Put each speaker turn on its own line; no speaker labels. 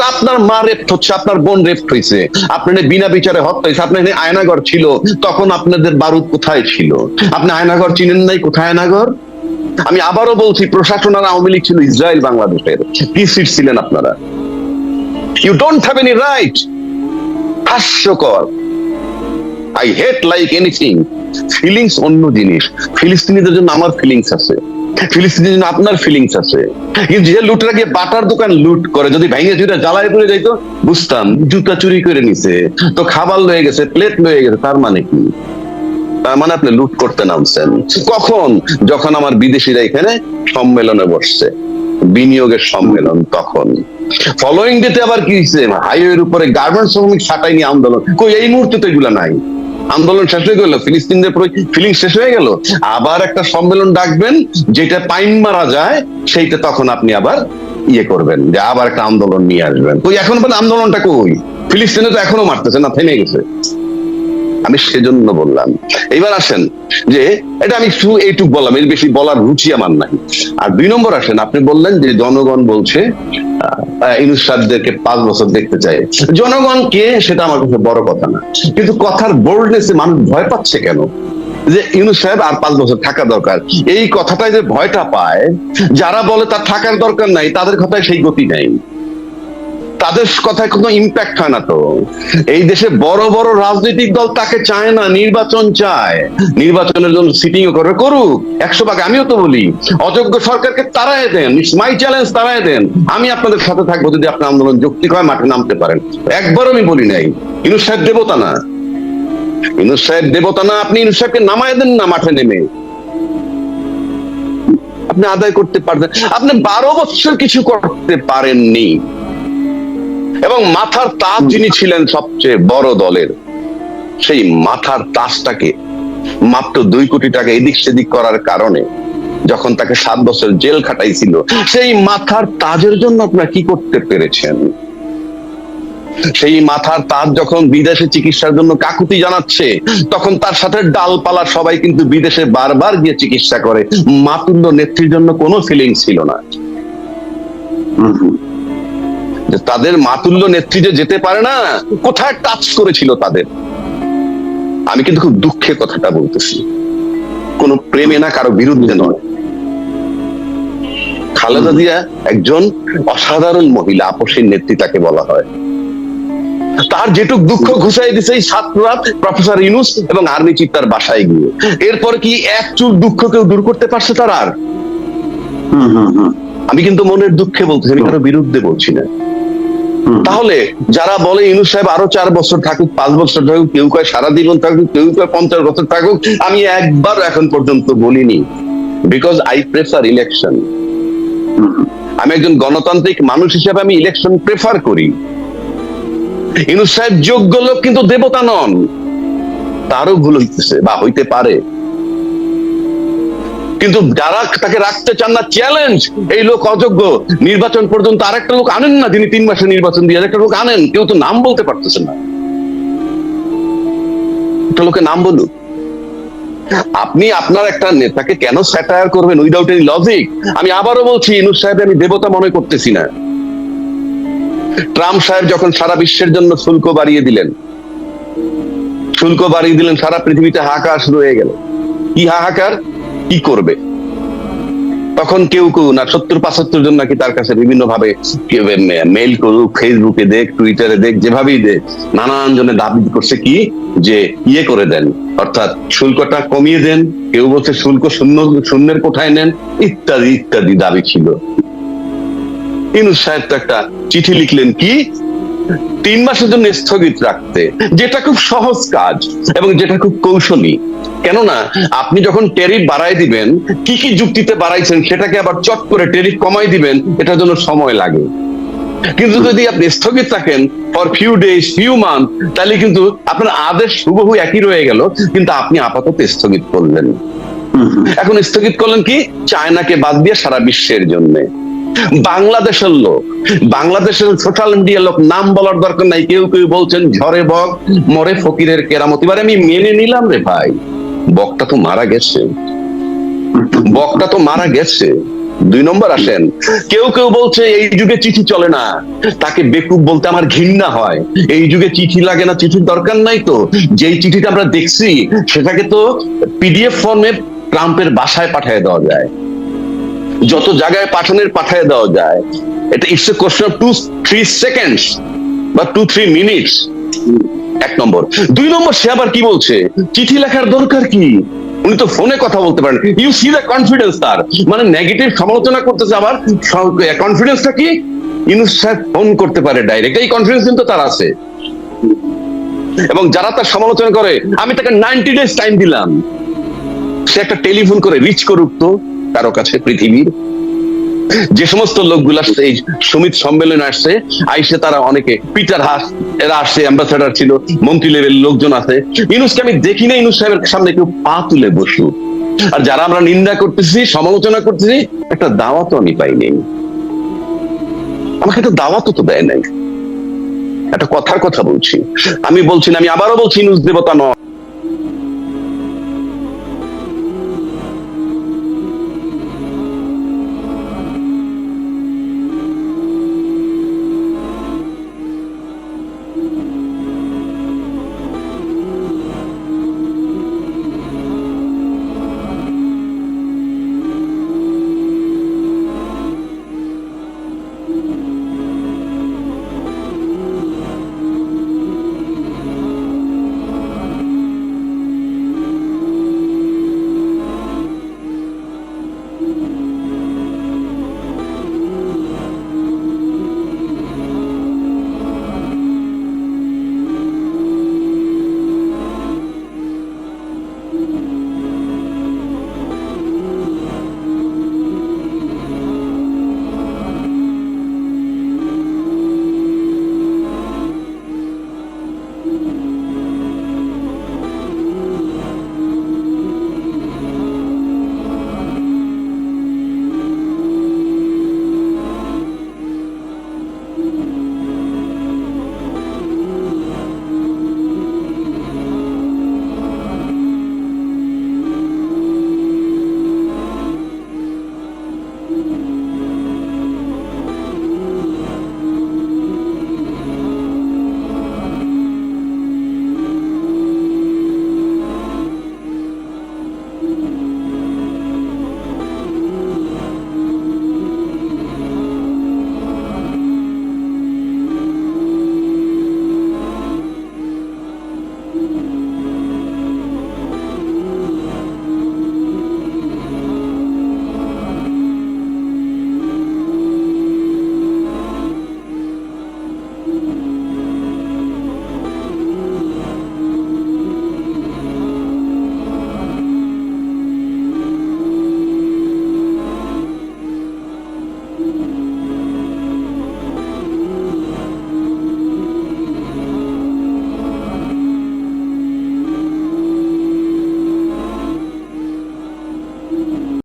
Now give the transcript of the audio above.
উল্টা আপনার মা রেপ্ট হচ্ছে, আপনার বোন রেপ্ট হয়েছে। আপনার বিনা বিচারে হত্যা হয়েছে, আপনার এখানে আয়নাগর ছিল, তখন আপনাদের বারুদ কোথায় ছিল? আপনি আয়নাগর চিনেন নাই, কোথায় আয়নাগর আমি আবারও বলছি, প্রশাসন আর আওয়ামী লীগ ছিল ইসরায়েল বাংলাদেশের। সিট ছিলেন আপনারা? You don't have any right হাস্যকর। I hate like anything feelings অন্য জিনিস। ফিলিস্তিনিদের জন্য আমার ফিলিংস আছে। ফিলিস্তিনের জন্য আপনার ফিলিংস আছে। কিন্তু যে লুটরা গিয়ে বাটার দোকান লুট করে, যদি ভেঙে বুঝতাম, জুতা চুরি করে নিছে, তো খাবার লয়ে গেছে প্লেট লয়ে গেছে, তার মানে কি? তার মানে আপনি লুট করতে নামছেন। কখন? যখন আমার বিদেশিরা এখানে সম্মেলনে বসছে, বিনিয়োগের সম্মেলন, তখন। ফলোয়িং ডেতে আবার কি হাইওয়ের উপরে গার্মেন্টস শ্রমিক ছাটাই নিয়ে আন্দোলন। কই, এই মুহূর্তে তো এগুলা নাই। আন্দোলন শেষ হয়ে গেল, ফিলিস্তিনদের ফিলিং শেষ হয়ে গেল। আবার একটা সম্মেলন ডাকবেন, যেটা পাইন মারা যায়, সেইটা তখন আপনি আবার ইয়ে করবেন, যে আবার একটা আন্দোলন নিয়ে আসবেন। তো এখন আন্দোলনটা কই? ফিলিস্তিনে তো এখনও মারতেছে না, থেমে গেছে। আমি সেজন্য বললাম। এবার আসেন যে, এটা আমি শুধু এইটুক বললাম, এর বেশি বলার রুচি আমার নাই। আর দুই নম্বর আসেন, আপনি বললেন যে জনগণ বলছে সাহেবদেরকে পাঁচ বছর দেখতে জনগণ কে, সেটা আমার কাছে বড় কথা না। কিন্তু কথার বোল্ডনেসে মানুষ ভয় পাচ্ছে কেন? যে ইউনুস সাহেব আর পাঁচ বছর থাকা দরকার। এই কথাটাই যে ভয়টা পায়, যারা বলে তার থাকার দরকার নাই, তাদের কথায় সেই গতি নাই। তাদের কথায় কোনো ইম্প্যাক্ট হয় না তো। এই দেশে বড় বড় রাজনৈতিক দল তাকে চায় না, নির্বাচন চায়। নির্বাচনের জন্য সিটিং করে করুক। একশো ভাগ আমিও তো বলি, অযোগ্য সরকারকে তারাই দেন মাই চ্যালেঞ্জ তারাই দেন। আমি আপনাদের সাথে থাকব যদি আপনার আন্দোলন যৌক্তিক হয়, মাঠে নামতে পারেন। একবার আমি বলি নাই, ইনুস সাহেব দেবতা না। ইনুস সাহেব দেবতা না, আপনি ইনুস সাহেবকে নামায় দেন না মাঠে নেমে। আপনি আদায় করতে পারবেন। আপনি বারো বছর কিছু করতে পারেননি। এবং মাথার তাজ যিনি ছিলেন সবচেয়ে বড় দলের, সেই মাথার তাজটাকে মাত্র দুই কোটি টাকা এদিক সেদিক করার কারণে যখন তাকে সাত বছর জেল খাটাইছিল, সেই মাথার তাজের জন্য আপনারা কি করতে পেরেছেন? সেই মাথার তাজ যখন বিদেশে চিকিৎসার জন্য কাকুতি জানাচ্ছে, তখন তার সাথে ডালপালা সবাই কিন্তু বিদেশে বারবার গিয়ে চিকিৎসা করে। মাতুল্য নেত্রীর জন্য কোনো ফিলিং ছিল না। যে তাদের মাতুল্য নেত্রী যে যেতে পারে না কোথায় টাচ করেছিল তাদের? আমি কিন্তু খুব দুঃখে কথাটা বলতেছি। কোন প্রেমে না কারও বিরুদ্ধে নয়। খালেদা জিয়া একজন অসাধারণ মহিলা আপসের নেত্রী তাকে বলা হয়। তার যেটুক দুঃখ ঘুষাই দিছে এই ছাত্ররা প্রফেসর ইউনুস এবং আর্মি চিফ তার বাসায় গিয়ে। এরপর কি এক চুল দুঃখ কেউ দূর করতে পারছে তার আর? আমি কিন্তু মনের দুঃখে বলতেছি আমি কারও বিরুদ্ধে বলছি না। তাহলে যারা বলে ইনু সাহেব আরও চার বছর থাকুক, পাঁচ বছর থাকুক, কেউ কয় সারা জীবন থাকুক, কেউ কয় পঞ্চাশ বছর থাকুক, আমি একবার এখন পর্যন্ত বলিনি। বিকজ আই প্রেফার ইলেকশন আমি একজন গণতান্ত্রিক মানুষ হিসেবে আমি ইলেকশন প্রেফার করি। ইনু সাহেব যোগ্য লোক কিন্তু দেবতা নন। তারও ভুল হইতেছে, বা হইতে পারে। কিন্তু যারা তাকে রাখতে চান না চ্যালেঞ্জ এই লোক অযোগ্য। নির্বাচন পর্যন্ত আরেকটা লোক আনেন না, যিনি তিন মাসে নির্বাচন দিয়ে একটা লোক আনেন। কেউ তো নাম বলতে পারতেছে না। একটা লোকের নাম বলুন। আপনি আপনার একটা নেতাকে কেন স্যাটায়ার করবেন উইদাউট এনি লজিক আমি আবারও বলছি, ইনুস সাহেব আমি দেবতা মনে করতেছি না। ট্রাম্প সাহেব যখন সারা বিশ্বের জন্য শুল্ক বাড়িয়ে দিলেন, শুল্ক বাড়িয়ে দিলেন, সারা পৃথিবীতে হাহাকার শুরু হয়ে গেল। কি হাহাকার? কি করবে? তখন কেউ কেউ না, সত্তর, পাঁচাত্তর জন নাকি তার কাছে বিভিন্ন ভাবে মেইল করুক ফেসবুকে দেখ টুইটারে দেখ, যেভাবেই দেখ, নানান জনে দাবি করছে কি? যে ইয়ে করে দেন, অর্থাৎ শুল্কটা কমিয়ে দেন, কেউ বলছে শুল্ক শূন্য, শূন্যের কোঠায় নেন, ইত্যাদি ইত্যাদি দাবি ছিল। ইনুস সাহেব একটা চিঠি লিখলেন কি? তিন মাসের জন্য স্থগিত রাখতে যেটা খুব সহজ কাজ এবং যেটা খুব কৌশলী। কেননা আপনি যখন টেরিফ বাড়াই দিবেন কি কি যুক্তিতে বাড়াইছেন সেটাকে আবার চট করে টেরিফ কমাই দিবেন এটার জন্য সময় লাগে। কিন্তু যদি আপনি স্থগিত থাকেন for few days few month তাহলে কিন্তু আপনার আদেশ হুবহু একই রয়ে গেল কিন্তু আপনি আপাতত স্থগিত করলেন। এখন স্থগিত করলেন কি? চায়নাকে বাদ দিয়ে সারা বিশ্বের জন্য। বাংলাদেশের লোক, বাংলাদেশের সোশ্যাল মিডিয়ার লোক নাম বলার দরকার নাই। কেউ কেউ বলছেন ঝরে বক, মরে ফকিরের কেরামত। এবার আমি মেনে নিলাম রে ভাই, বকটা তো মারা গেছে। বকটা তো মারা গেছে। দুই নম্বর আসেন, কেউ কেউ বলছে, এই যুগে চিঠি চলে না। তাকে বেকুব বলতে আমার ঘৃণা হয়। এই যুগে চিঠি লাগে না, চিঠির দরকার নাই তো। যেই চিঠিটা আমরা দেখছি, সেটাকে তো পিডিএফ ফর্মে ট্রাম্পের বাসায় পাঠিয়ে দেওয়া যায়। যত জায়গায় পাঠানোর পাঠিয়ে দেওয়া যায়, এটা it's a question of two three seconds বা টু থ্রি মিনিটস এক নম্বর। দুই নম্বর, সে আবার কি বলছে? চিঠি লেখার দরকার কি? উনি তো ফোনে কথা বলতে পারেন। ইউ সি দ্য কনফিডেন্স তার মানে নেগেটিভ সমালোচনা করতেছে আবার। কনফিডেন্সটা কি? ইউনুস সাহেব ফোন করতে পারে ডাইরেক্ট এই কনফিডেন্স কিন্তু তার আছে। এবং যারা তার সমালোচনা করে, আমি তাকে নাইনটি ডেজ টাইম দিলাম। সে একটা টেলিফোন করে রিচ করুক তো। কারও কাছে পৃথিবীর যে সমস্ত লোকগুলো আসছে, এই সমিত সম্মেলনে আসছে, আইসে তারা অনেকে, পিটার হাস, এরা আসছে অ্যাম্বাসেডার ছিল, মন্ত্রী লেভেল লোকজন আছে। ইনুসকে আমি দেখি না ইনুস সাহেবের সামনে কেউ পা তুলে বসু। আর যারা আমরা নিন্দা করতেছি, সমালোচনা করতেছি, একটা দাওয়াতও আমি পাইনি আমাকে একটা দাওয়াতও তো দেয় নাই। একটা কথার কথা বলছি। আমি বলছি না, আমি আবারও বলছি, ইনুস দেবতা নয়।